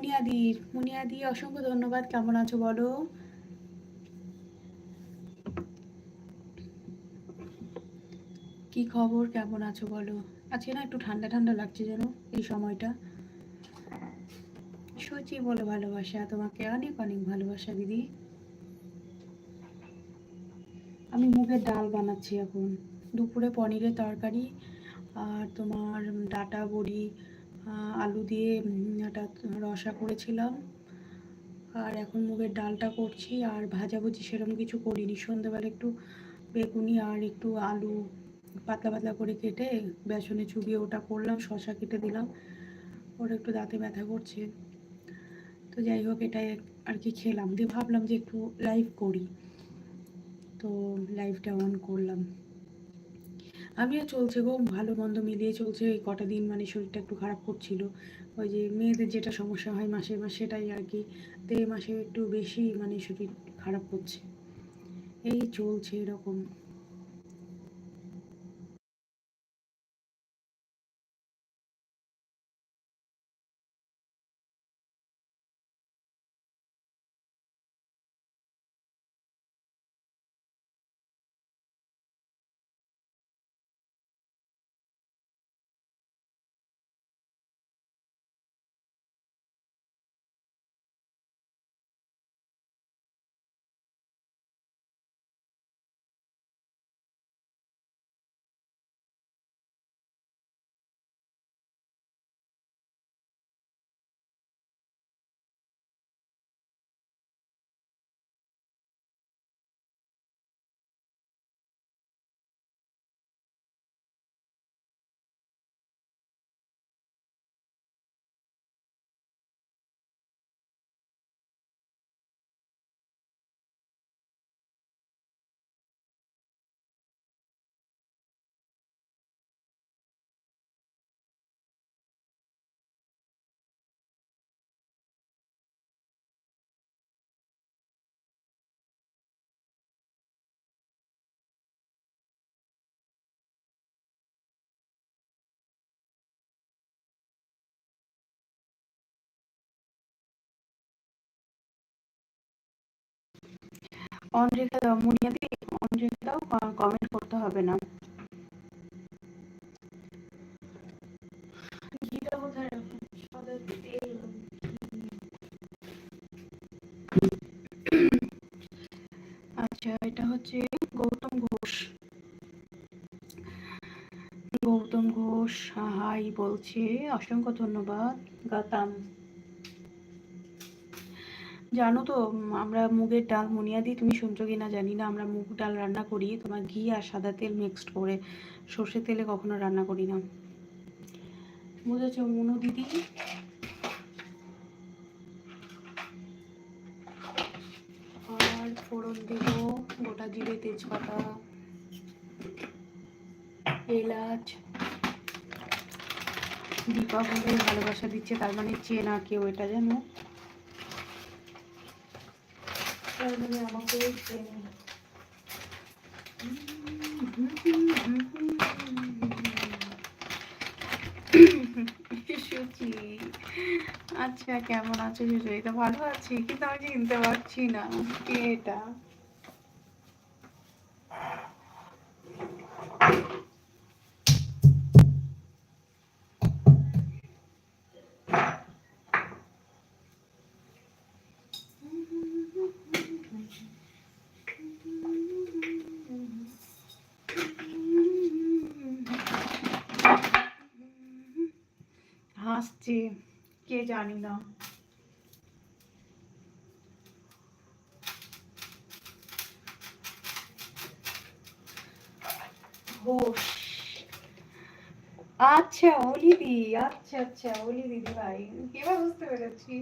মুনিয়াদির, মুনিয়াদি, অসংখ্য ধন্যবাদ। কেমন আছো বলো? কি খবর? কেমন আছো বলো? আজকে না একটু ঠান্ডা ঠান্ডা লাগছে যেন, এই সময়টা। সচি বলে ভালোবাসা, তোমাকে অনেক অনেক ভালোবাসা দিদি। আমি মুগের ডাল বানাচ্ছি এখন। দুপুরে পনিরের তরকারি আর তোমার ডাটা বড়ি আলু দিয়ে একটা রসা করেছিলাম। আর এখন মুগের ডালটা করছি, আর ভাজাভুজি সেরকম কিছু করিনি। সন্ধ্যেবেলা একটু বেগুনি আর একটু আলু পাতলা পাতলা করে কেটে বেসনে চুবিয়ে ওটা করলাম শশা কেটে দিলাম। ওর একটু দাঁতে ব্যথা করছে। তো যাই হোক, এটাই আর কি খেলাম। দিয়ে ভাবলাম যে একটু লাইভ করি। তো লাইভটা অন করলাম। আমিও চলছে গো, ভালো মন্দ মিলিয়ে চলছে। এই কটা দিন মানে শরীরটা একটু খারাপ করছিল। ওই যে মেয়েদের যেটা সমস্যা হয় মাসে মাসে সেটাই আর কি। তো এই মাসে একটু বেশি মানে শরীর খারাপ করছে। এই চলছে এরকম। অন রেখে দাও মুনিয়াদি অন রেখে দাও কমেন্ট করতে হবে না। আচ্ছা এটা হচ্ছে গৌতম ঘোষ। গৌতম ঘোষ, হাই বলছে, অসংখ্য ধন্যবাদ, গাতাম। জানো তো আমরা মুগের ডাল মুনিয়া দিই তুমি শুনছো কি না জানি না, আমরা মুগ ডাল রান্না করি। তোমার ঘি আর সাদা তেল মিক্সড করে, সর্ষে তেলে কখনো রান্না করি না। বুঝেছ, মনু দিদি? আর ফোড়ন দেব, গোটা জিরে তেজপাতা, এলাচ দীপাবলি ভালোবাসা দিচ্ছে, তার মানে চেনা কেউ এটা জানো? মানে আমাকে আচ্ছা কেমন আছো সুচরিতা? ভালো আছি? কিন্তু আমি চিনতে পারছি না। কে এটা? হাসছে কে জানি না। ঘোষ আচ্ছা অলি দি আচ্ছা আচ্ছা অলি দিদি ভাই, এবার বুঝতে পেরেছি।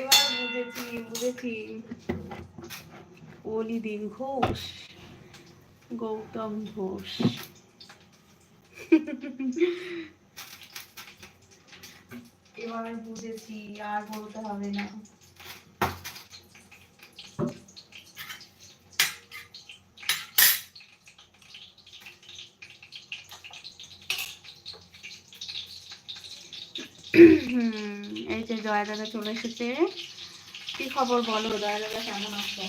এবার বুঝেছি বুঝেছি। অলি দিন ঘোষ, গৌতম ঘোষ। এবার বুঝেছি আর বলতে হবে না। হুম, এই যে জয়া দাদা চলে এসেছে। কি খবর বলো? জয়া দাদা কেমন আছো?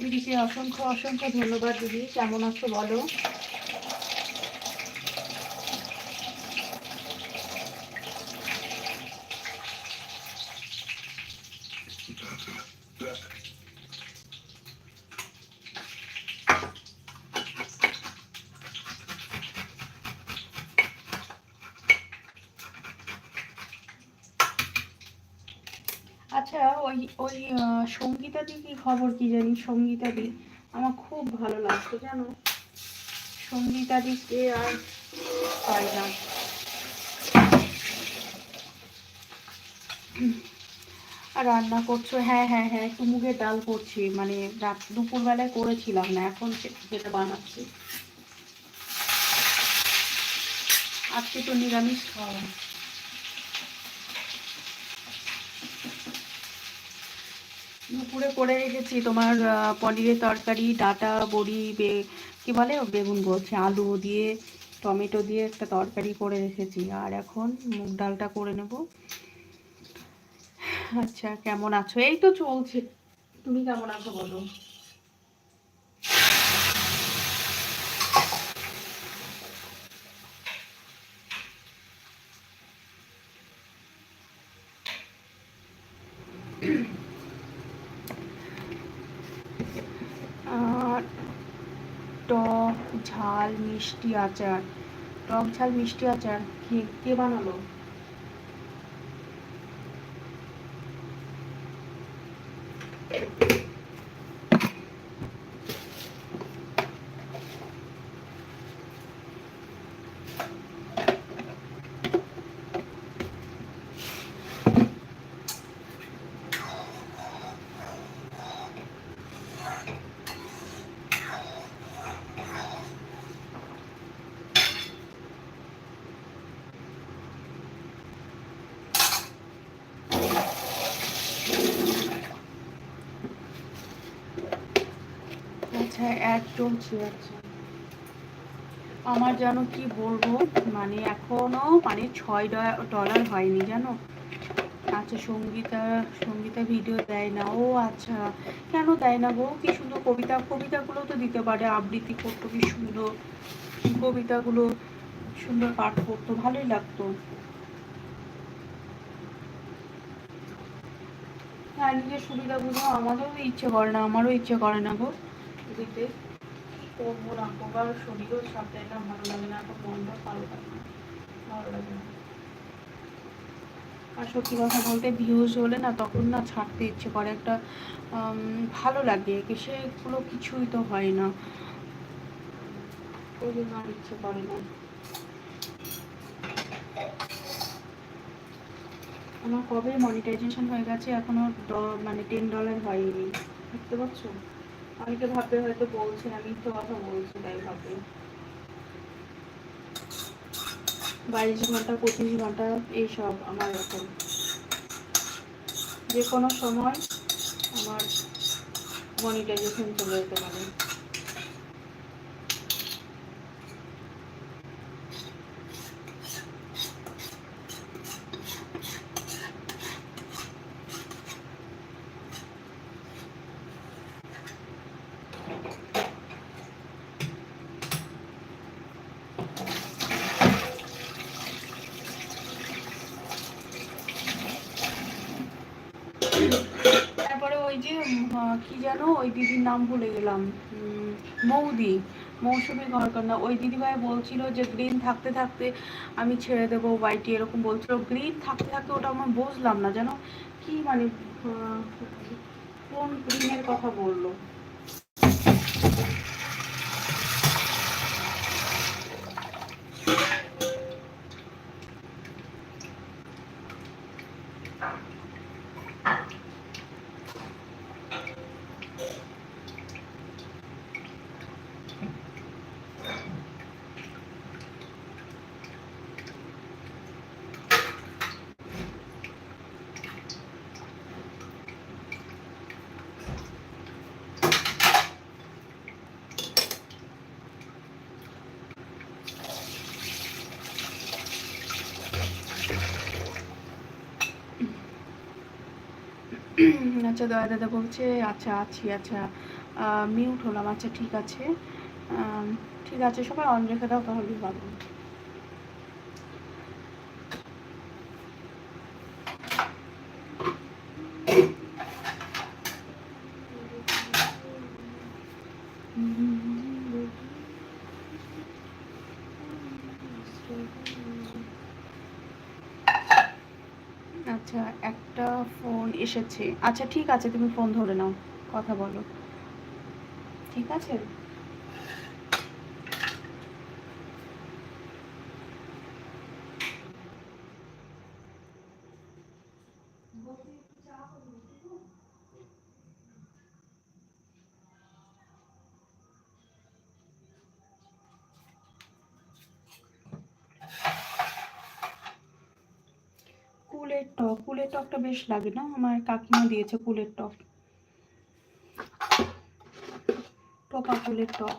দিদিকে অসংখ্য অসংখ্য ধন্যবাদ দিদি। কেমন আছো বলো আচ্ছা ওই ওই আহ, দি কি খবর কি জানি সঙ্গীতাদি আমার খুব ভালো লাগতো, জানো? সঙ্গীতা দিকে আর পাই না। আর রান্না করছ? হ্যাঁ হ্যাঁ হ্যাঁ একটু মুগের ডাল করছি মানে রাত, দুপুরবেলায় করেছিলাম না, এখন যেটা বানাচ্ছি। আজকে তো নিরামিষ খাওয়া। দুপুরে করে রেখেছি তোমার পনিরের তরকারি, ডাটা, বড়ি, বে, কি বলে বেগুন বলছি, আলু দিয়ে, টমেটো দিয়ে একটা তরকারি করে রেখেছি। আর এখন মুগ ডালটা করে নেব। আচ্ছা কেমন আছো? এই তো চলছে। তুমি কেমন আছো বলো আর টক ঝাল মিষ্টি আচার। টক ঝাল মিষ্টি আচার কে কে বানালো? আচ্ছা একদম ঠিক আছে। আমার যেন কি বলব মানে এখনও মানে ছয় ডলার হয়নি জানো? আচ্ছা সঙ্গীতা সঙ্গীতা ভিডিও দেয় না। ও আচ্ছা কেন দেয় না গো? কি সুন্দর কবিতা, কবিতাগুলো তো দিতে পারে, আবৃত্তি করতো, কি সুন্দর। কবিতাগুলো সুন্দর পাঠ করতো, ভালোই লাগতো। হ্যাঁ নিজের সুবিধাগুলো আমাদেরও ইচ্ছে করে না, আমারও ইচ্ছে করে না গো। দিতে করব না করব শরীরও সাথে এটা ভালো লাগে না এখন মনটা ভালো লাগে না, ভালো লাগে না। আর সত্যি কথা বলতে ভিউজ হলে না তখন না ছাড়তে ইচ্ছে করে একটা ভালো লাগে, সেগুলো কিছুই তো হয় না। আর ইচ্ছে করে না। আমার কবে মনিটাইজেশন হয়ে গেছে এখনও ড- মানে টেন ডলার হয়নি বুঝতে পারছ অনেকে ভাবে হয়তো বলছে আমি তো কথা বলছি, তাই ভাবে বাইশ ঘণ্টা, পঁচিশ ঘণ্টা এইসব আমার এখন। যে কোনো সময় আমার মনিটাইজেশন চলে যেতে পারে তারপরে ওই যে উম, আহ, কি জানো ওই দিদির নাম ভুলে গেলাম। মৌদি, মৌসুমি ঘরকন্যা ওই দিদিভাই বলছিল যে, গ্রিন থাকতে থাকতে আমি ছেড়ে দেবো হোয়াইটি এরকম বলছিল। গ্রিন থাকতে থাকতে ওটা আমার বুঝলাম না যেন কি মানে কোন গ্রিনের কথা বলল? আচ্ছা দয়া দাদা বলছে আচ্ছা আছি আচ্ছা। মিউট হলাম আচ্ছা ঠিক আছে। ঠিক আছে, সবাই অন রেখে দাও তাহলে ভালো আচ্ছা একটা ফোন এসেছে। আচ্ছা ঠিক আছে তুমি ফোন ধরে নাও। কথা বলো। ঠিক আছে কুলের টক কুলের টকটা বেশ লাগে না? আমার কাকিমা দিয়েছে কুলের টক। টপা কুলের টক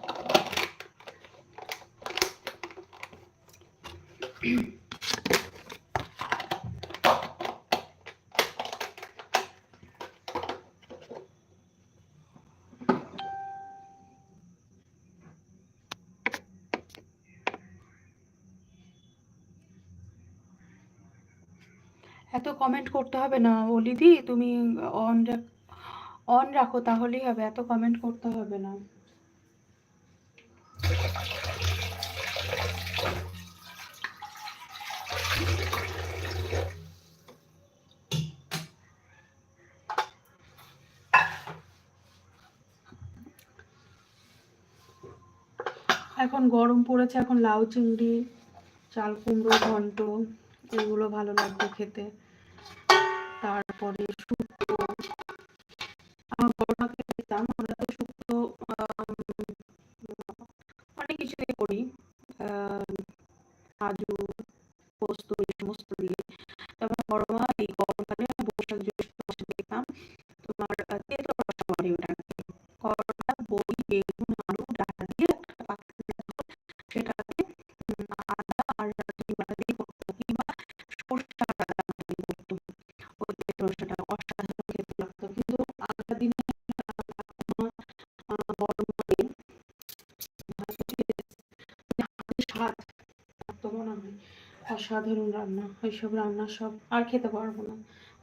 এত কমেন্ট করতে হবে না বলিদি তুমি অন অন রাখো, তাহলেই হবে, এত কমেন্ট করতে হবে না। এখন গরম পড়েছে, এখন লাউ চিংড়ি, চাল কুমড়ো, ঘন্ট, এগুলো ভালো লাগবে খেতে। তারপরে শুক্র আমার দিতাম আমরা ওইসব রান্না সব আর খেতে পারব না।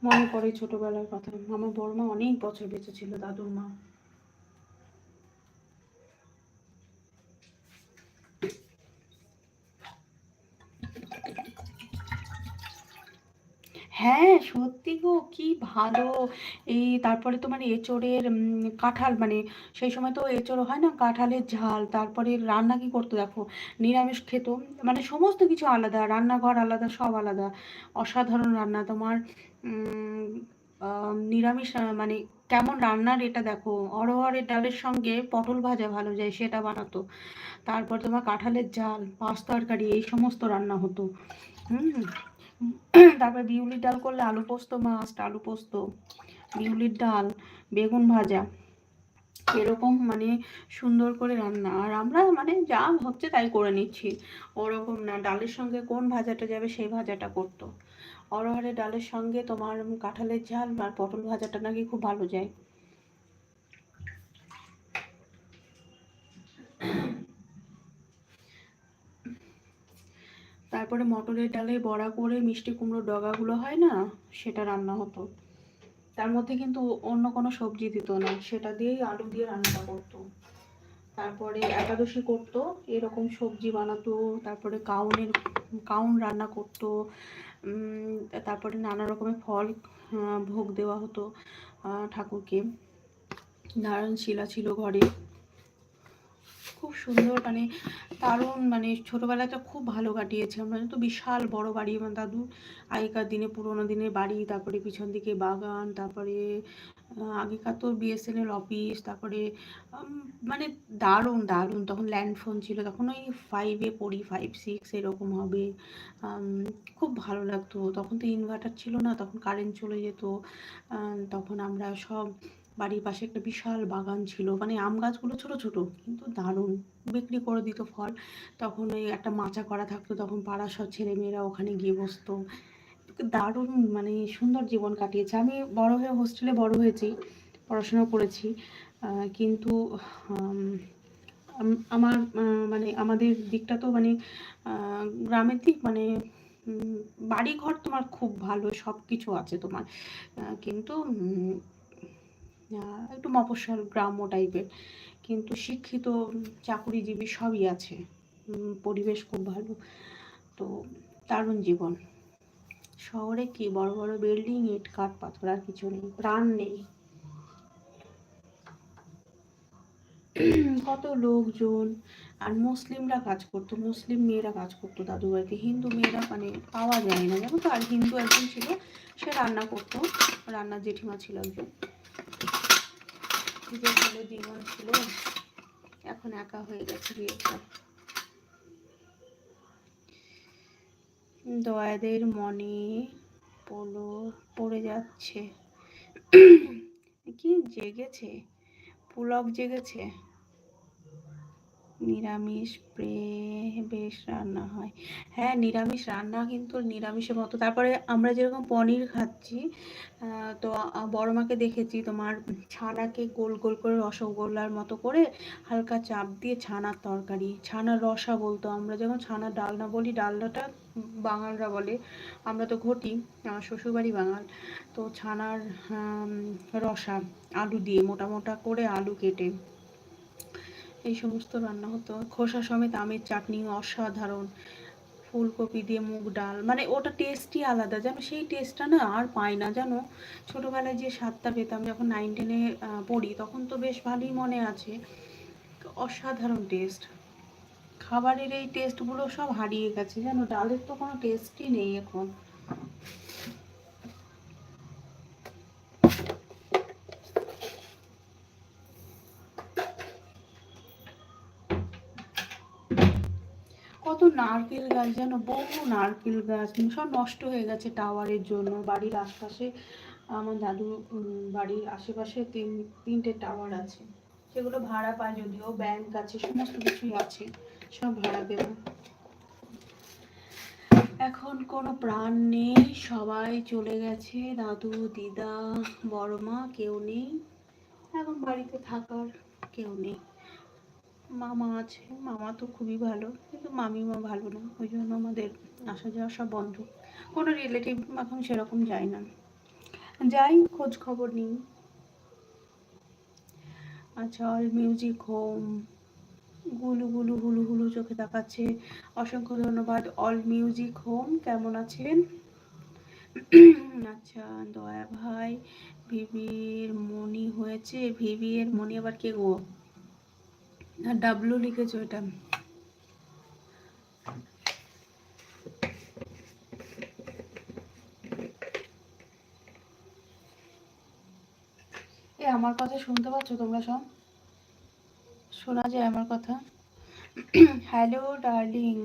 মনে পড়ে ছোটবেলার কথা। আমার বড় মা অনেক বছর বেঁচে ছিল, দাদুর মা। হ্যাঁ সত্যি গো, কি ভালো। এই তারপরে তোমার এঁচোড়ের কাঁঠাল মানে সেই সময় তো এঁচোড় হয় না, কাঁঠালের ঝাল, তারপরে রান্না কি করতো দেখো? নিরামিষ খেত মানে সমস্ত কিছু আলাদা, রান্নাঘর আলাদা, সব আলাদা। অসাধারণ রান্না, তোমার নিরামিষ মানে কেমন রান্নার এটা দেখো? অড়হরের ডালের সঙ্গে পটল ভাজা ভালো যায়, সেটা বানাতো। তারপর তোমার কাঁঠালের ঝাল, পাঁচ তরকারি, এই সমস্ত রান্না হতো। হুম। তারপর বিউলির ডাল করলে আলু পোস্ত মাস্ট আলু পোস্ত, বিউলির ডাল, বেগুন ভাজা, এরকম মানে সুন্দর করে রান্না। আর আমরা মানে যা হচ্ছে তাই করে নিচ্ছি। ওরকম না, ডালের সঙ্গে কোন ভাজাটা যাবে সেই ভাজাটা করতো। অরহরের ডালের সঙ্গে তোমার কাঁঠালের ঝাল আর পটল ভাজাটা নাকি খুব ভালো যায়। তারপরে মটরের ডালে বড়া করে মিষ্টি কুমড়োর ডগাগুলো হয় না, সেটা রান্না হতো। তার মধ্যে কিন্তু অন্য কোনো সবজি দিত না, সেটা দিয়েই আলু দিয়ে রান্নাটা করতো। তারপরে একাদশী করতো, এরকম সবজি বানাতো, তারপরে কাউনের, কাউন রান্না করতো তারপরে নানা রকমের ফল ভোগ দেওয়া হতো ঠাকুরকে। নারায়ণ শিলা ছিল ঘরে। খুব সুন্দর মানে দারুণ মানে ছোটোবেলাটা খুব ভালো কাটিয়েছে। আমরা তো বিশাল বড় বাড়ি, আমার দাদু আগেকার দিনে, পুরোনো দিনের বাড়ি, তারপরে পিছন দিকে বাগান, তারপরে আগেকার তো বিএসএনএল অফিস তারপরে মানে দারুণ দারুণ। তখন ল্যান্ড ফোন ছিল, তখন ওই ফাইভে পড়ি ফাইভ সিক্স এরকম হবে। খুব ভালো লাগতো। তখন তো ইনভার্টার ছিল না, তখন কারেন্ট চলে যেত। তখন আমরা সব বাড়ির পাশে একটা বিশাল বাগান ছিল। মানে আম গাছগুলো ছোট ছোট কিন্তু দারুণ। বিক্রি করে দিত ফল। তখন ওই একটা মাচা করা থাকতো তখন পাড়ার সব ছেলেমেয়েরা ওখানে গিয়ে বসতো। দারুণ মানে সুন্দর জীবন কাটিয়েছে। আমি বড় হয়ে হোস্টেলে বড় হয়েছি পড়াশোনা করেছি। কিন্তু আম, আম- আমার মানে আমাদের দিকটা তো মানে গ্রামের দিক মানে উম, বাড়ি ঘর তোমার খুব ভালো সব কিছু আছে তোমার। কিন্তু একটু মফস্বল, গ্রাম্য টাইপের কিন্তু শিক্ষিত, চাকুরিজীবী সবই আছে। পরিবেশ খুব ভালো। তো দারুণ জীবন। শহরে কি বড় বড় বিল্ডিং ইট, কাঠ, পাথর, আর কিছু নেই? প্রাণ নেই। কত লোকজন। আর মুসলিমরা কাজ করতো। মুসলিম মেয়েরা কাজ করতো দাদু বাড়িতে হিন্দু মেয়েরা মানে পাওয়া যায় না। জানো তো? আর হিন্দু একজন ছিল, সে রান্না করতো। রান্নার জেঠিমা ছিল একজন। যে ভালো জীবন ছিল। এখন একা হয়ে গেছে বিয়েটা। দয়াদের মনে পলো পড়ে যাচ্ছে। কি জেগেছে? পুলক জেগেছে? নিরামিষ বেশ রান্না হয়। হ্যাঁ নিরামিষ রান্না কিন্তু নিরামিষের মতো। তারপরে আমরা যেরকম পনির খাচ্ছি তো বড় মাকে দেখেছি তোমার ছানাকে গোল গোল করে রসগোল্লার মতো করে হালকা চাপ দিয়ে ছানার তরকারি, ছানার রসা বলতো। আমরা যখন ছানার ডালনা বলি, ডালনাটা বাঙালরা বলে। আমরা তো ঘটি, আমার শ্বশুরবাড়ি বাঙাল। তো ছানার রসা, আলু দিয়ে মোটা মোটা করে আলু কেটে এই সমস্ত রান্না হতো। খোসা সমেত আমের চাটনি, অসাধারণ। ফুলকপি দিয়ে মুগ ডাল মানে ওটা টেস্টই আলাদা। জানো সেই টেস্টটা না আর পাই না জানো ছোটোবেলায় যে স্বাদটা পেতাম যখন নাইন টেনে পড়ি, তখন তো বেশ ভালোই মনে আছে। অসাধারণ টেস্ট খাবারের এই টেস্টগুলো সব হারিয়ে গেছে জানো ডালের তো কোনো টেস্টই নেই এখন কত নারকেল গাছ, যেন বহু নারকেল গাছ সব নষ্ট হয়ে গেছে টাওয়ারের জন্য। বাড়ির আশপাশে, আমার দাদু বাড়ির আশেপাশে তিন, তিনটে টাওয়ার আছে। সেগুলো ভাড়া পায় যদিও ব্যাংক আছে, সমস্ত কিছুই আছে, সব ভাড়া দেবো। এখন কোনো প্রাণ নেই, সবাই চলে গেছে, দাদু, দিদা, বড় মা, কেউ নেই। এখন বাড়িতে থাকার কেউ নেই। মামা আছে, মামা তো খুবই ভালো, কিন্তু মামিমা ভালো না, ওই জন্য আমাদের আসা যাওয়া সব বন্ধ। কোনো রিলেটিভ এখন সেরকম যায় না। যাই, খোঁজ খবর নিই। আচ্ছা অল মিউজিক হোম গুলু গুলু হুলু হুলু চোখে তাকাচ্ছে। অসংখ্য ধন্যবাদ অল মিউজিক হোম কেমন আছেন? আচ্ছা দয়া ভাই, ভিভির মনি হয়েছে ভিভি এর মনি আবার কে গো? আর ডাব্লু লিখেছো এটা। এ, আমার কথা শুনতে পাচ্ছ তোমরা সব? শোনা যায় আমার কথা? হ্যালো ডার্লিং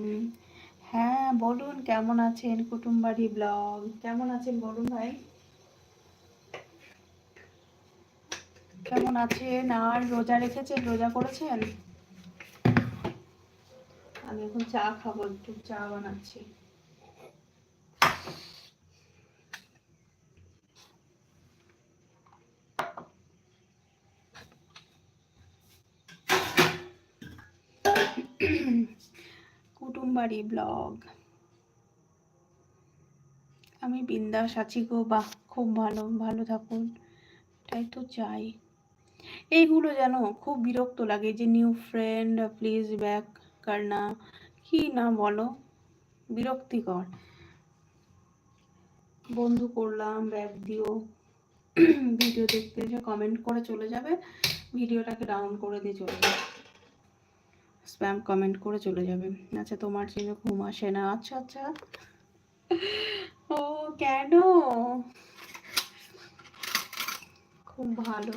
হ্যাঁ বলুন, কেমন আছেন কুটুমবাড়ি ব্লগ? কেমন আছেন বলুন ভাই? কেমন আছেন? আর রোজা রেখেছেন? রোজা করেছেন? আমি এখন চা খাব, একটু চা বানাচ্ছি। কুটুমবাড়ি ব্লগ। আমি বিন্দাস আছি গো, বাহ, খুব ভালো ভালো থাকুন। এটাই তো চাই। এইগুলো যেন খুব বিরক্ত লাগে যে নিউ ফ্রেন্ড প্লিজ ব্যাক করনা কি না বলো? বিরক্তিকর। বন্ধু করলাম ব্যাক দিও। ভিডিও দেখতে এসে কমেন্ট করে চলে যাবে। ভিডিওটাকে ডাউন করে দিয়ে চলে যাবে। স্প্যাম কমেন্ট করে চলে যাবে। আচ্ছা তোমার জন্য ঘুম আসে না। আচ্ছা আচ্ছা। ও, কেন? খুব ভালো।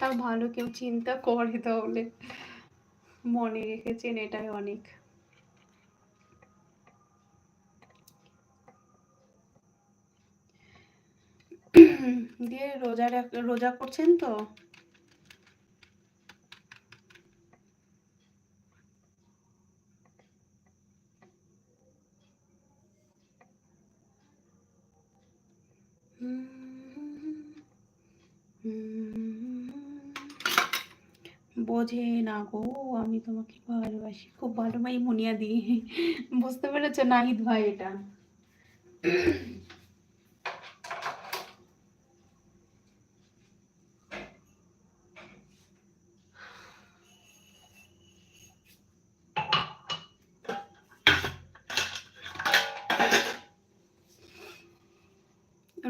তাও ভালো কেউ চিন্তা করে তাহলে। মনে রেখেছেন এটাই অনেক। দিয়ে রোজা রোজা করছেন তো? হুম হুম। বোঝে না গো, আমি তোমাকে ভালোবাসি। খুব ভালো ভাই মুনিয়া দি। বুঝতে পেরেছ নাহিদ ভাই এটা?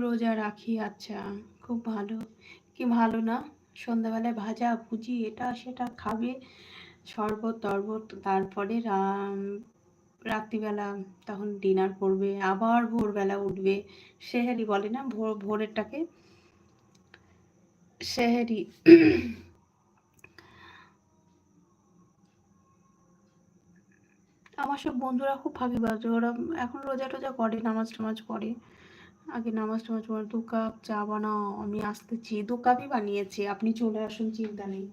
রোজা রাখি আচ্ছা খুব ভালো। কি ভালো না? সন্ধ্যাবেলায় ভাজা ভুজি, এটা সেটা খাবে, শরবত, টরবত, তারপরে রাত্রিবেলা তখন ডিনার করবে, আবার ভোরবেলা উঠবে। সেহেরি বলে না, ভোর, ভোরেরটাকে সেহেরি আমার সব বন্ধুরা খুব ফাঁকিবাজ ওরা এখন রোজা টোজা করে নামাজ টামাজ পড়ে। আগে নামাজ টামাজ পড়ে দু কাপ চা বানাও, আমি আসতেছি। দু কাপই বানিয়েছি, আপনি চলে আসুন, চিন্তা নেই।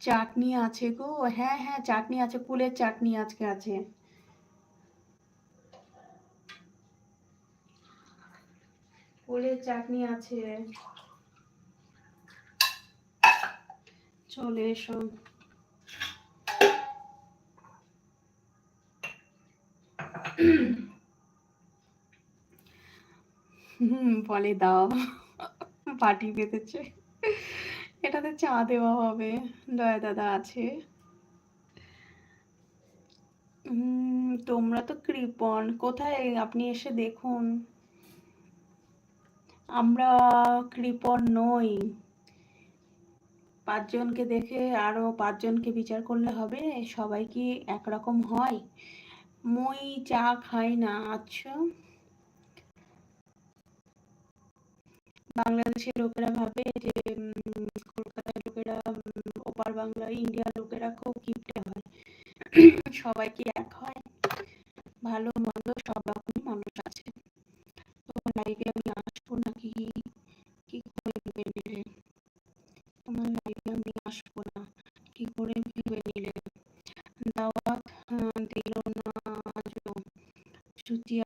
চাটনি আছে গো হ্যাঁ হ্যাঁ চাটনি আছে কুলের চাটনি আজকে আছে। কুলের চাটনি আছে। চলে এসো। বলে দাও। পাটি পেতেছে এটাতে চা দেওয়া হবে। দয়া দাদা আছে। তোমরা তো কৃপণ। কোথায় আপনি এসে দেখুন। আমরা কৃপণ নই। পাঁচজনকে দেখে আরও পাঁচজনকে বিচার করলে হবে? সবাই কি একরকম হয়? মই চা খাই না আচ্ছা। বাংলাদেশের লোকেরা ভাবে যে কলকাতার লোকেরা ওপার বাংলা ইন্ডিয়ার লোকেরা খুব কিপটে হয়। সবাই কি এক হয়? ভালো মন্দ সব রকমই মানুষ আছে। তোমার লাইফে আমি আসব নাকি? আসব না। কি করে ভেবে নিলেন? দাওয়াত দিল না আজও। সুচি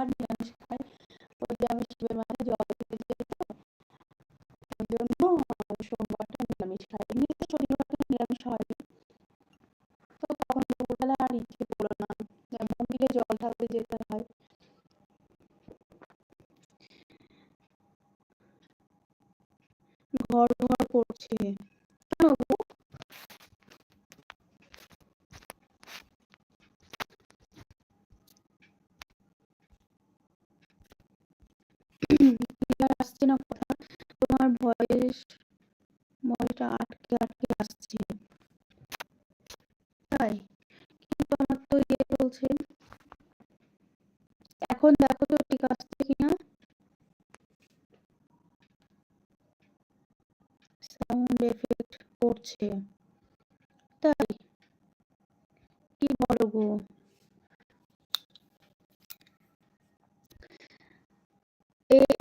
আজকে করছে। তাই, কি বলো গো?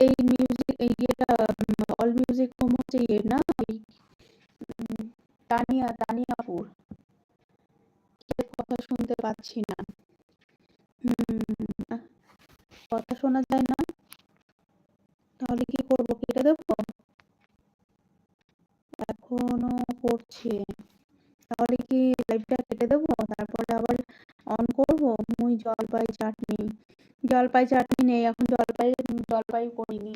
এই মিউজিক ইয়েটা অল মিউজিক হোম হচ্ছে ইয়ে না তানিয়া, তানিয়াপুর। কথা শুনতে পাচ্ছি না। কথা শোনা যায় না। তাহলে কি করব, কেটে দেবো? এখনও করছে। তাহলে কি লাইভটা কেটে দেবো? তারপরে আবার অন করব? মুই জলপাই চাটনি। জলপাই চাটনি নেই এখন জলপাই জলপাই করিনি।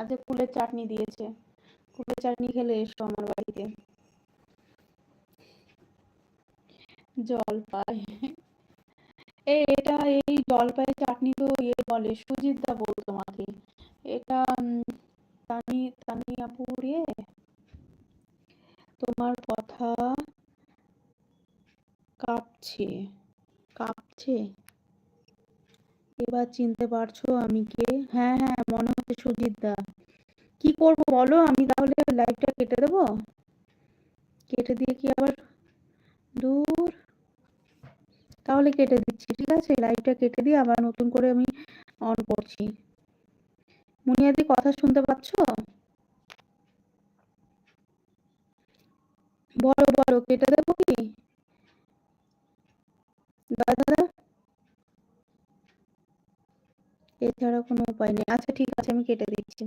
আজকে ফুলের চাটনি দিয়েছে। ফুলের চাটনি খেলে এসো আমার বাড়িতে। জলপাই। এই এটা এই জলপাই চাটনি তো ইয়ে বলে সুজিত দা বল তোমাকে। এটা উম, তানি তানিয়াপুর ইয়ে তোমার কথা কাঁপছে কাঁপছে। এবার চিনতে পারছ আমি কে? হ্যাঁ হ্যাঁ মনে হচ্ছে সুজিত দা। কি করব বলো? আমি তাহলে লাইভটা কেটে দেবো? কেটে দিয়ে কি আবার দূর? তাহলে কেটে দিচ্ছি, ঠিক আছে? লাইভটা কেটে দিয়ে আবার নতুন করে আমি অন করছি। মুনিয়াদি, কথা শুনতে পাচ্ছ? বলো বড়, কেটে দেবো কি? দাদা? এছাড়া কোনো উপায় নেই। আচ্ছা ঠিক আছে, আমি কেটে দিচ্ছি।